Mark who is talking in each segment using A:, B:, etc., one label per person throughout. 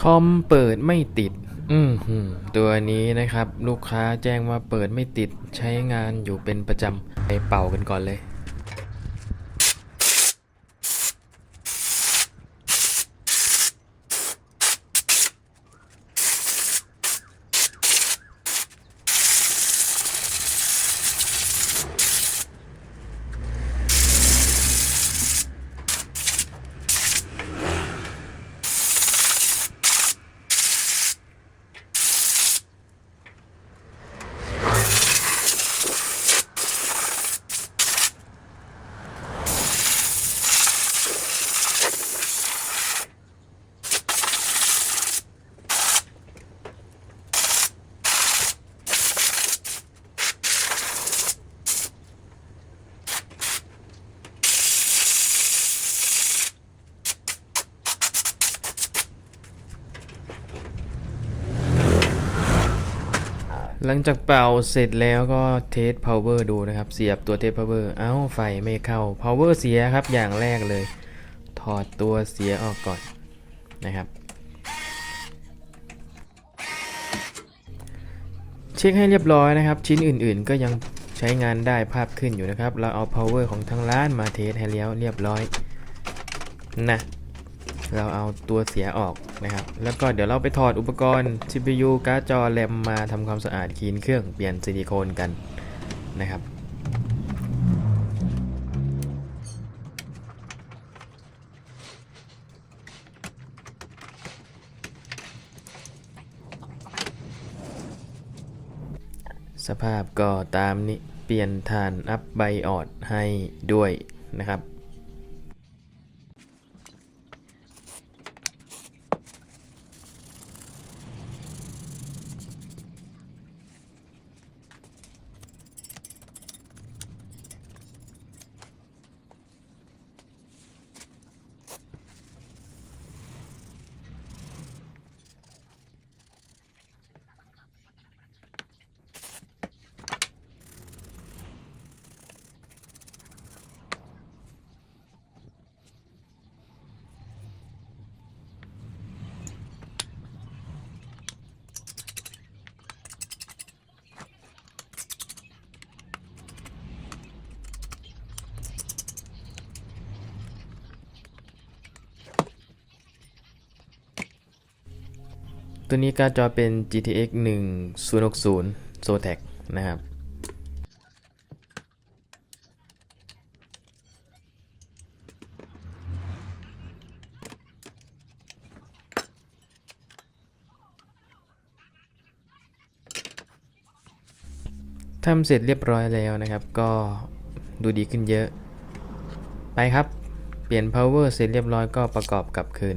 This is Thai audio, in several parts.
A: คอมเปิดไม่ติดอืมหืมตัวนี้นะครับ ลูกค้าแจ้งว่าเปิดไม่ติดใช้งานอยู่เป็นประจำไปเป่ากันก่อนเลย หลังจากเป่าเสร็จแล้วก็เทส power ดูนะครับ เสียบตัวเทส power เอ้าไฟไม่เข้า power เสียครับอย่างแรกเลย ถอดตัวเสียออกก่อนนะครับ เช็คให้เรียบร้อยนะครับ ชิ้นอื่นๆก็ยังใช้งานได้ภาพขึ้นอยู่นะครับ เราเอา power ของทางร้านมาเทสให้แล้วเรียบร้อยนะ เราเอาตัวเสียออกนะครับ แล้วก็เดี๋ยวเราไปถอดอุปกรณ์ CPU การ์ดจอแรมมาทำความสะอาดคีนเครื่องเปลี่ยนซิลิโคนกันนะครับสภาพก็ตามนี้เปลี่ยนฐานอัพไบออดให้ด้วยนะครับ ตัวนี้การ์ดจอเป็น GTX 1060 Zotac นะครับ ทำเสร็จเรียบร้อยแล้วนะครับ ก็ดูดีขึ้นเยอะ ไปครับ เปลี่ยน power เสร็จเรียบร้อยก็ประกอบกลับคืน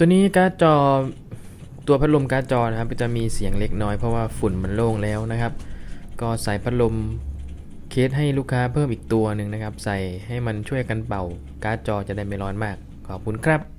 A: ตัวนี้การ์ดจอตัวพัดลมการ์ดจอนะครับจะมีเสียงเล็กน้อยเพราะว่าฝุ่นมันโล่งแล้วนะครับ ก็ใส่พัดลมเคสให้ลูกค้าเพิ่มอีกตัวหนึ่งนะครับ ใส่ให้มันช่วยกันเป่าการ์ดจอจะได้ไม่ร้อนมาก ขอบคุณครับ